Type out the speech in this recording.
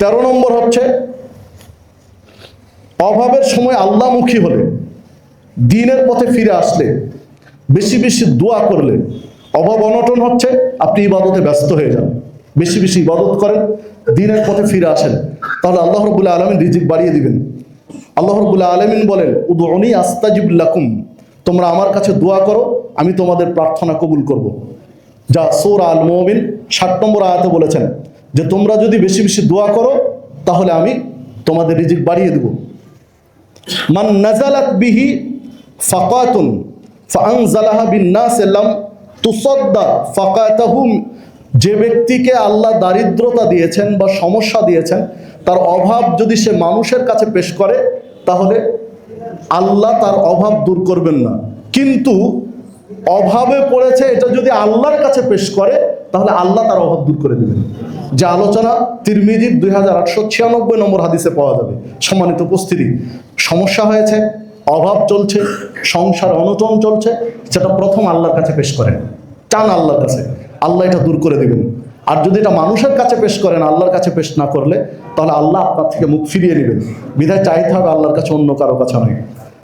তেরো নম্বর হচ্ছে, অভাবের সময় আল্লাহমুখী হলে, দিনের পথে ফিরে আসলে, বেশি বেশি দোয়া করলে, অভাব অনটন হচ্ছে, আপনি ইবাদতে ব্যস্ত হয়ে যান বেশি বেশি ইবাদত করেন, দিনের পথে ফিরে আসেন, তাহলে আল্লাহ রবুল্লাহ আলমিন রিজিক বাড়িয়ে দিবেন আল্লাহ রবুল্লাহ আলমিন বলেন উদনি আস্তাজিবুল্লাকুম তোমরা আমার কাছে দোয়া করো, আমি তোমাদের প্রার্থনা কবুল করব। যা সৌর আল মোমিন ষাট নম্বর আয়াতে বলেছেন যে তোমরা যদি বেশি বেশি দোয়া করো, তাহলে আমি তোমাদের রিজিক বাড়িয়ে দেব। মান নাজালাত বিহি ফাকাতুন ফাআনজালাহা বিন্নাস লাম তুসাদ্দা ফাকাতাহুম। যে ব্যক্তিকে আল্লাহ দারিদ্রতা দিয়েছেন বা সমস্যা দিয়েছেন, তার অভাব যদি সে মানুষের কাছে পেশ করে, তাহলে আল্লাহ তার অভাব দূর করবেন না। কিন্তু অভাবে পড়েছে, এটা যদি আল্লাহর কাছে পেশ করে, তাহলে আল্লাহ তার অভাব দূর করে দেবেন। যে আলোচনা তিরমিজির দুই হাজার আটশো ছিয়ানব্বই নম্বর হাদিসে পাওয়া যাবে। সম্মানিত উপস্থিতি, সমস্যা হয়েছে, অভাব চলছে, সংসার অনটন চলছে, সেটা প্রথম আল্লাহর কাছে পেশ করেন। চান আল্লাহর কাছে, আল্লাহ এটা দূর করে দেবেন। আর যদি এটা মানুষের কাছে পেশ করেন, আল্লাহর কাছে পেশ না করলে, তাহলে আল্লাহ আপনার থেকে মুখ ফিরিয়ে নেবেন। বিধায় চাইতে হবে আল্লাহর কাছে অন্য কারও কাছে নয়।